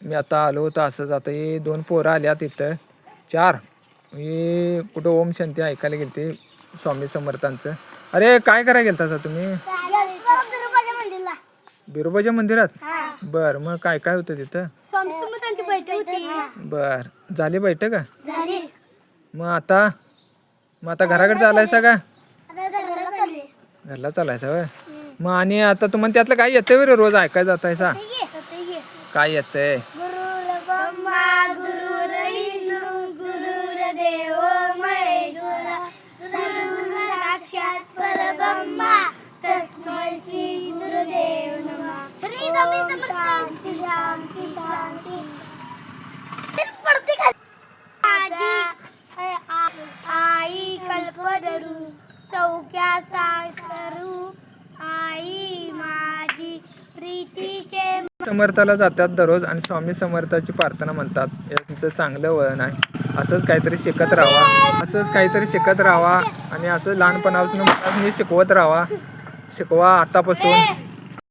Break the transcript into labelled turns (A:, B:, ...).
A: मी आता आलो होतो असंच आता हे दोन पोरं आल्यात इथं. चार. हे कुठं ओम शांती ऐकायला गेलते स्वामी समर्थांचं. अरे काय करायला गेलता सर तुम्ही? बिरोबाच्या मंदिरात? बर मग काय काय होतं तिथं? बर. झाली बैठक? मग आता? मग आता घराकडे चालायचा का? घरला चालायचा होय? मग आणि आता तुम्हाला त्यातलं काय बरं रोज ऐकाय जातायसा? काय
B: येते आई कल्पदरू सौख्याचा सरू आई
A: समर्थाला जातात दररोज आणि स्वामी समर्थाची प्रार्थना म्हणतात. यांचं चांगलं वळण आहे. असंच काहीतरी शिकत राहावा असंच काहीतरी शिकत राहावा आणि असं लहानपणापासून मी शिकवत राहावा शिकवा आतापासून.